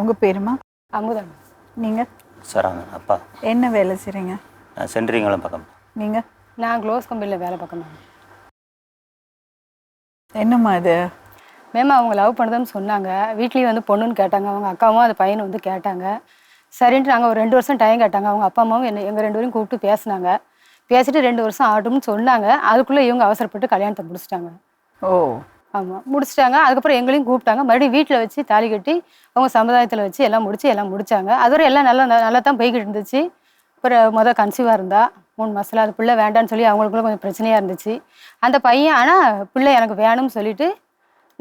உங்கள் பேருமா? அமுதன் நீங்கள் சரவணன் அப்பா. என்ன வேலை செய்கிறீங்க நான் சென்ட்ரிங்களும் பக்கம். நீங்கள் நான் க்ளோஸ் கம்பெனியில் வேலை பார்க்கணும் என்னம்மா இது? மேம் அவங்க லவ் பண்ணுதுன்னு சொன்னாங்க. வீட்லேயும் வந்து பொண்ணுன்னு கேட்டாங்க. அவங்க அக்காவும் அந்த பையனை வந்து கேட்டாங்க. சரின்ட்டு நாங்கள் ஒரு ரெண்டு வருஷம் டைம் கேட்டாங்க. அவங்க அப்பா அம்மாவும் என்ன எங்கள் ரெண்டு பேரும் கூப்பிட்டு பேசினாங்க. பேசிட்டு ரெண்டு வருஷம் ஆகட்டும்னு சொன்னாங்க. அதுக்குள்ளே இவங்க அவசரப்பட்டு கல்யாணத்தை முடிச்சிட்டாங்க. ஓ. ஆமாம் முடிச்சிட்டாங்க. அதுக்கப்புறம் எங்களையும் கூப்பிட்டாங்க. மறுபடியும் வீட்டில் வச்சு தாலி கட்டி அவங்க சமுதாயத்தில் வச்சு எல்லாம் முடிச்சு எல்லாம் முடிச்சாங்க. அதுவரை எல்லாம் நல்லா நல்லா தான் போய்கிட்டு இருந்துச்சு. அப்புறம் மொதல் கன்சீவாக இருந்தா மூணு மாதத்தில் அது பிள்ளை வேண்டான்னு சொல்லி அவங்களுக்குள்ள கொஞ்சம் பிரச்சனையாக இருந்துச்சு. அந்த பையன் ஆனால் பிள்ளை எனக்கு வேணும்னு சொல்லிட்டு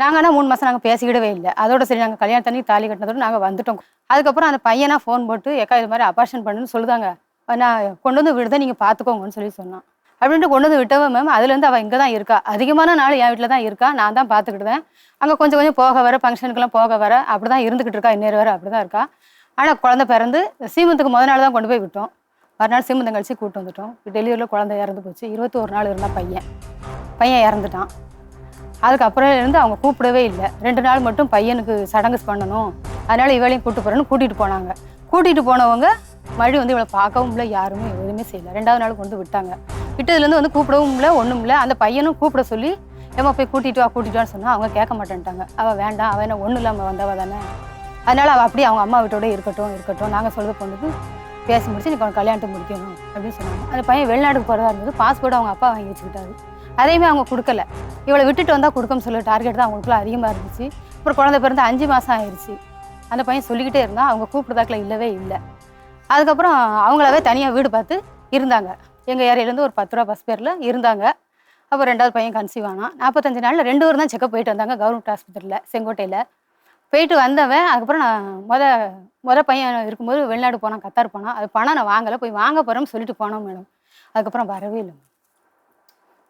நாங்கள் ஆனால் மூணு மாதம் நாங்கள் பேசிக்கிடவே இல்லை. அதோட சரி நாங்கள் கல்யாணம் தாலி கட்டினதோட நாங்கள் வந்துட்டோம். அதுக்கப்புறம் அந்த பையனாக ஃபோன் போட்டு ஏக்கா இது மாதிரி அபார்ஷன் பண்ணுன்னு சொல்லுதாங்க. நான் கொண்டு வந்து விடுதா நீங்கள் பார்த்துக்கோங்கன்னு சொல்லி சொன்னான். அப்படின்ட்டு கொண்டு வந்து விட்டவன் மேம் அதுலேருந்து அவள் இங்கே தான் இருக்கா. அதிகமான நாள் என் வீட்டில் தான் இருக்கா. நான் தான் பார்த்துக்கிட்டேன் அங்கே கொஞ்சம் கொஞ்சம் போக வர ஃபங்க்ஷனுக்கெல்லாம் போக வர அப்படி தான் இருந்துக்கிட்டு இருக்கா. இன்னொரு வர அப்படி தான் இருக்கா. ஆனால் குழந்தை பிறந்து சீமந்துக்கு முதல் நாள் தான் கொண்டு போய் விட்டோம். மறுநாள் சீமந்தம் கழிச்சு கூட்டு வந்துட்டோம். டெலிவரியில் குழந்தை இறந்து போச்சு. இருபத்தி ஒரு நாள் இருந்தால் பையன். பையன் இறந்துட்டான். அதுக்கப்புறம் இருந்து அவங்க கூப்பிடவே இல்லை. ரெண்டு நாள் மட்டும் பையனுக்கு சடங்கு பண்ணணும். அதனால இவளையும் கூட்டு போகிறேன்னு கூட்டிகிட்டு போனாங்க. கூட்டிகிட்டு போனவங்க மறுபடியும் வந்து இவளை பார்க்கவும் இல்லை யாருமே எதுவுமே செய்யலை. ரெண்டாவது நாள் கொண்டு விட்டாங்க. விட்டதுலேருந்து வந்து கூப்பிடவும் இல்லை ஒன்றும் இல்லை. அந்த பையனும் கூப்பிட சொல்லி ஏமா போய் கூட்டிட்டு வா கூட்டிட்டு வான்னு சொன்னால் அவங்க கேட்க மாட்டேன்ட்டாங்க. அவள் வேண்டாம் அவள் என்ன ஒன்றும் இல்லாமல் வந்தவ தானே. அதனால் அவள் அப்படியே அவங்க அம்மா வீட்டோட இருக்கட்டும் இருக்கட்டும். நாங்கள் சொல்றது பொண்ணுக்கு பேசி முடிச்சு நீ கொஞ்சம் கல்யாணத்தை முடிக்கணும் அப்படின்னு சொன்னாங்க. அந்த பையன் வெளிநாட்டுக்கு போகிறதா இருந்தது பாஸ்போர்ட் அவங்க அப்பா வாங்கி வச்சுக்கிட்டாரு. அதையுமே அவங்க கொடுக்கல. இவளை விட்டுட்டு வந்தால் கொடுக்கணும்னு சொல்லி டார்கெட் தான் அவங்களுக்குள்ள அதிகமாக இருந்துச்சு. அப்புறம் குழந்தை பிறந்து அஞ்சு மாதம் ஆயிடுச்சு அந்த பையன் சொல்லிக்கிட்டே இருந்தால் அவங்க கூப்பிட்றதாக்கில் இல்லவே இல்லை. அதுக்கப்புறம் அவங்களாவே தனியாக வீடு பார்த்து இருந்தாங்க. எங்கள் ஏரியாலேருந்து ஒரு பத்து ரூபா பஸ் பேரில் இருந்தாங்க. அப்போ ரெண்டாவது பையன் கன்சீவ் ஆனான். நாற்பத்தஞ்சு நாளில் ரெண்டு பேரும் தான் செக்கப் போயிட்டு வந்தாங்க கவர்மெண்ட் ஆஸ்பத்திரியில் செங்கோட்டையில். போயிட்டு வந்தவன் அதுக்கப்புறம் நான் முத முத பையன் இருக்கும்போது வெளிநாடு போனான் கத்தார் போனான். அது பணம் நான் வாங்கலை போய் வாங்க போகிறோம்னு சொல்லிட்டு போனோம் மேடம் அதுக்கப்புறம் வரவே இல்லை.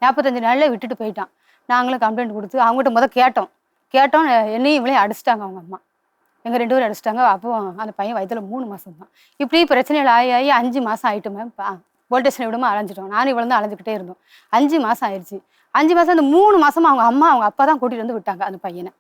நாற்பத்தஞ்சு நாளில் விட்டுட்டு போயிட்டான். நாங்களும் கம்ப்ளைண்ட் கொடுத்து அவங்ககிட்ட முத கேட்டோம். கேட்டோம் என்னையும் இவளையும் அடிச்சிட்டாங்க அவங்க அம்மா. எங்கள் ரெண்டு பேரும் அடிச்சிட்டாங்க. அப்போ அந்த பையன் வயதில் மூணு மாதம் தான் இப்படி பிரச்சனைகள் ஆகி ஆகி அஞ்சு மாதம் ஆயிட்டு மேம் போலீஸ் ஸ்டேஷன் விடாம அலைஞ்சிட்டோம். நானும் இவ்வளோ தான் அலைஞ்சிக்கிட்டே இருந்தோம். அஞ்சு மாதம் ஆயிடுச்சு. அஞ்சு மாதம் அந்த மூணு மாதமாக அவங்க அம்மா அவங்க அப்பா தான் கூட்டிகிட்டு வந்து விட்டாங்க அந்த பையனை.